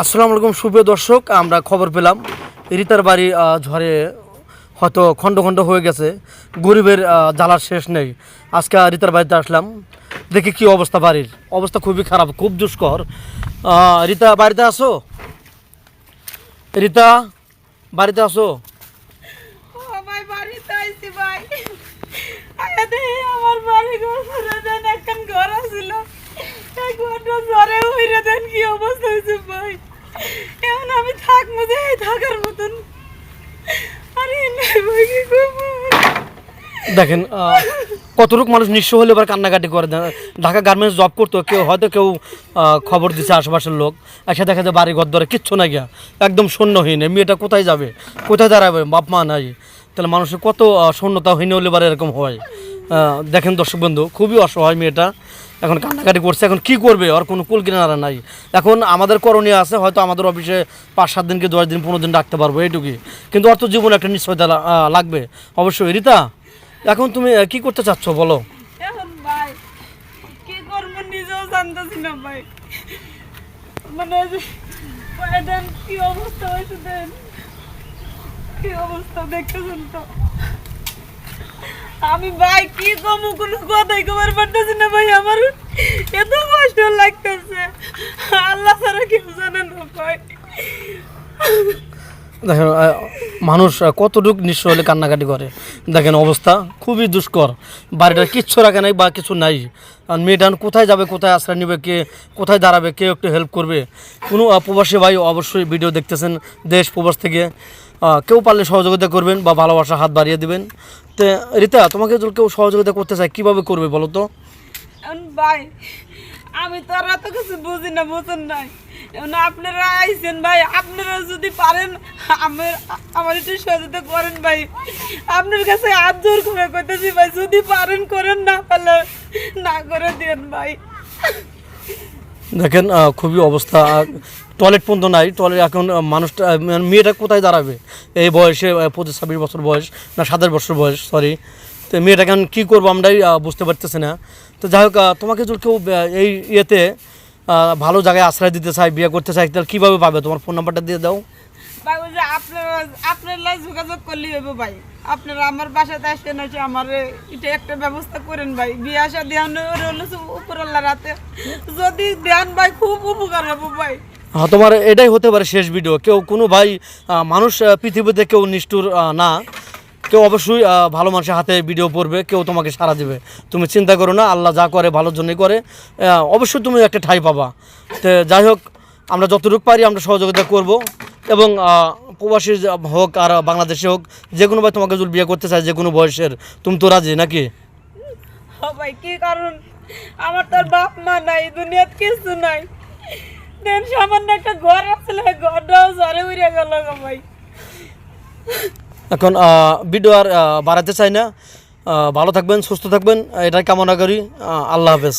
আসসালামু আলাইকুম, সুপ্রিয় দর্শক, আমরা খবর পেলাম। রিতার বাড়ি ঝড়ে হয়তো খণ্ড খণ্ড হয়ে গেছে। গরিবের জ্বালার শেষ নেই। আজকে রিতার বাড়িতে আসলাম। দেখি কি অবস্থা বাড়ির। অবস্থা খুবই খারাপ, খুব দুষ্কর। রিতা, বাড়িতে আসো রিতা, বাড়িতে আসো আমার বাড়ি ঘর পুরা দেন একখান ঘর আছিল এই ঘরটা জ্বরে হইরে দেন কি অবস্থা হয়েছে ভাই এখন আমি থাকব যে এই থাকার মতন। আরে দেখেন মানুষ নিঃস্ব হলে এবার কান্নাকাটি করে। দেয়। ঢাকা গার্মেন্টস জব করতো, কেউ হয়তো কেউ খবর দিচ্ছে আশেপাশের লোক। এসে দেখা যায় বাড়ি ঘর ধরে কিচ্ছু না গিয়া। একদম শূন্যহীন। মেয়েটা কোথায় যাবে? কোথায় দাঁড়াবে? বাপ, মা নাই। তাহলে মানুষের কত শূন্যতাহীন হলে এবার এরকম হয়। দেখেন দর্শক বন্ধু, খুবই অসহায় মেয়েটা। এখন কান্নাকাটি করছে, এখন কি করবে? আর কোনো কুল কিনারা নাই। এখন আমাদের করণীয় আছে, হয়তো আমাদের অফিসে পাঁচ সাত দিনকে দশ দিন, পনেরো দিন রাখতে পারব এইটুকুই। কিন্তু অর্থ জীবনে একটা নিশ্চয়তা লাগবে। অবশ্যই, রিতা, এখন তুমি কি করতে চাচ্ছ বলো? মানে কি অবস্থা হয়েছে দেন? কি অবস্থা দেখতেছেন তো? আমি ভাই, কি কমু? কোনো কথাই কবার পারতেছি না ভাই আমার। এত কষ্ট লাগতেছে। আল্লাহ ছাড়া কেউ জানে না ভাই। দেখেন মানুষ কতটুক নিঃস্ব হলে কান্নাকাটি করে। দেখেন, অবস্থা খুবই দুষ্কর। বাড়িটা কিচ্ছু রাখে নাই, বা কিছু নাই। আর মেয়েটা কোথায় যাবে, কোথায় আশ্রয় নেবে, কে কোথায় দাঁড়াবে কেউ একটু হেল্প করবে? কোনো প্রবাসী ভাই অবশ্যই ভিডিও দেখতেছেন, দেশ প্রবাস থেকে। কেউ পারলে সহযোগিতা করবেন বা ভালোবাসা হাত বাড়িয়ে দেবেন। তো, রিতা, তোমাকে যদি কেউ সহযোগিতা করতে চায়, কীভাবে করবে বলো তো? ভাই, আমি তো আর এত কিছু বুঝি না, বুঝুন নাই। আপনারা আইছেন ভাই, আপনারা যদি পারেন, আমার আমার একটু সহযোগিতা করেন ভাই। আপনার কাছে হাত জোর করে করতেছি ভাই, যদি পারেন করেন, না পারলে না করে দেন ভাই। দেখেন খুবই অবস্থা। টয়লেট পর্যন্ত নাই টয়লেট এখন মানুষটা মানে মেয়েটা কোথায় দাঁড়াবে? এই বয়সে পঁচিশ ছাব্বিশ বছর বয়স, না, সাতাশ বছর বয়স সরি তো মেয়েটাকে এখন কী করব আমরাই বুঝতে পারতেছি না। তো যাই হোক তোমাকে যদি কেউ এই ইয়েতে ভালো জায়গায় আশ্রয় দিতে চায়, বিয়ে করতে চায়, তাহলে কীভাবে পাবে? তোমার ফোন নাম্বারটা দিয়ে দাও। আপনারা আপনারা যোগাযোগ করলেই হবে ভাই। আপনারা আমার বাসাতে আসেন এসে আমার এটা একটা ব্যবস্থা করেন ভাই। বিয়ে আসা দেন উপরওয়ালা রাতে যদি দেন ভাই, খুব উপকার হবে ভাই। হ্যাঁ তোমার এটাই হতে পারে শেষ ভিডিও কেউ, কোনো ভাই মানুষ পৃথিবীতে কেউ নিষ্ঠুর না। কেউ অবশ্যই ভালো মানুষের হাতে ভিডিও পড়বে, কেউ তোমাকে সাড়া দেবে। তুমি চিন্তা করো না, আল্লাহ যা করে, ভালোর জন্যই করে। অবশ্যই তুমি একটা ঠাই পাবা। তো, যাই হোক, আমরা যতটুকু পারি আমরা সহযোগিতা করব। এবং প্রবাসী হোক আর বাংলাদেশে হোক যে কোনো ভাই তোমাকে যদি বিয়ে করতে চায় যে কোনো বয়সের তুমি তো রাজি নাকি? ভাই কি কারণ? আমার তো বাপ মা নাই দুনিয়াত কিছু নাই। দেন সামান্য একটা ঘর আসলে ঘরটাও ঝরে উড়ে গেল ভাই। এখন ভিডিও আর বাড়াতে চাই না। ভালো থাকবেন সুস্থ থাকবেন এটাই কামনা করি। আল্লাহ হাফেজ।